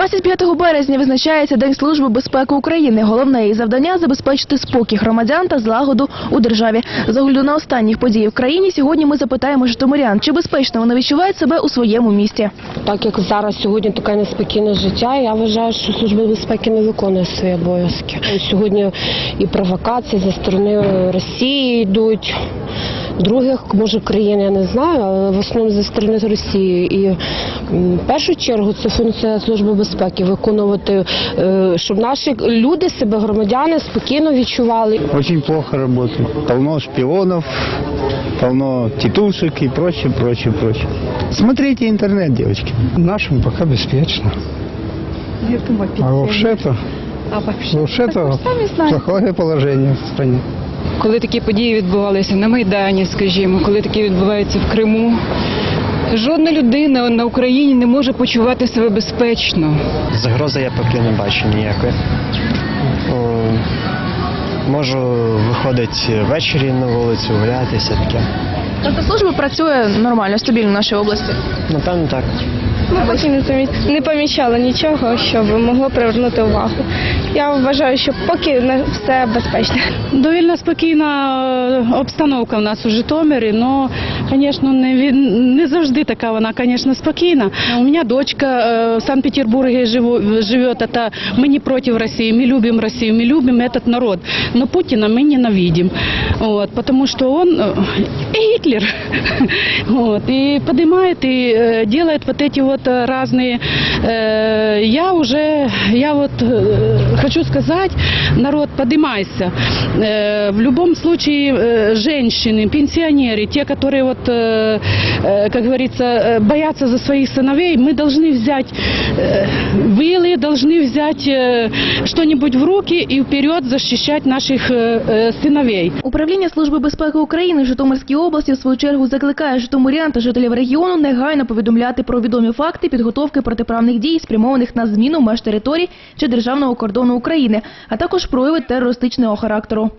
25 березня визначається День служби безпеки України. Головне її завдання забезпечити спокій громадян та злагоду у державі. З огляду на останніх подій в країні сьогодні ми запитаємо житомирян, чи безпечно вони відчувають себе у своєму місті. Так як зараз сьогодні таке неспокійне життя, я вважаю, що служба безпеки не виконує свої обов'язки. Сьогодні і провокації зі сторони Росії йдуть. Других, може, країн я не знаю, але в основному зі сторони Росії. І в першу чергу це функція служби безпеки виконувати, е, щоб наші люди себе громадяни спокійно відчували. Очень плохо работает. Полно шпионов, полно тетушек и прочее, прочее, прочее. Смотрите интернет, девочки. Нашим пока беспечно. А вообще-то, вообще-то плохое положение в стране. Коли такі події відбувалися на Майдані, скажімо, коли такі відбуваються в Криму. Жодна людина на Україні не може почувати себе безпечно. Загрози я поки не бачу ніякої. О, Можу виходити ввечері на вулицю, гулятися таке. Тобто служба працює нормально, стабільно в нашій області. Напевно, так. Ми поки не замі- не помічала нічого, що б могло привернути увагу. Я вважаю, що поки не все безпечно. Довільно спокійна е, обстановка в нас у Житомирі, але, звісно, не, від- не завжди така вона, звісно, спокійна. У мене дочка е, в Санкт-Петербурге живу- живе, это мы не против России, мы любим Россию, мы любим этот народ, но Путина мы ненавидим, вот, потому что он э, Гитлер, вот, и поднимает и э, делает вот эти вот э, разные, э, я уже, я вот э, хочу сказать, народ, поднимайся. Э, В любом случае, э, женщины, пенсионеры, те, которые вот, э, э, как говорится, э, боятся за своих сыновей, мы должны взять э, вилы, должны взять э, что-нибудь в руки и вперед защищать наших э, э, сыновей. Управління Служби безпеки України в Житомирській області в свою чергу закликає житомирян та жителів регіону негайно повідомляти про відомі факти підготовки протиправних дій, спрямованих на зміну меж територій чи державного кордону України, а також прояви терористичного характеру.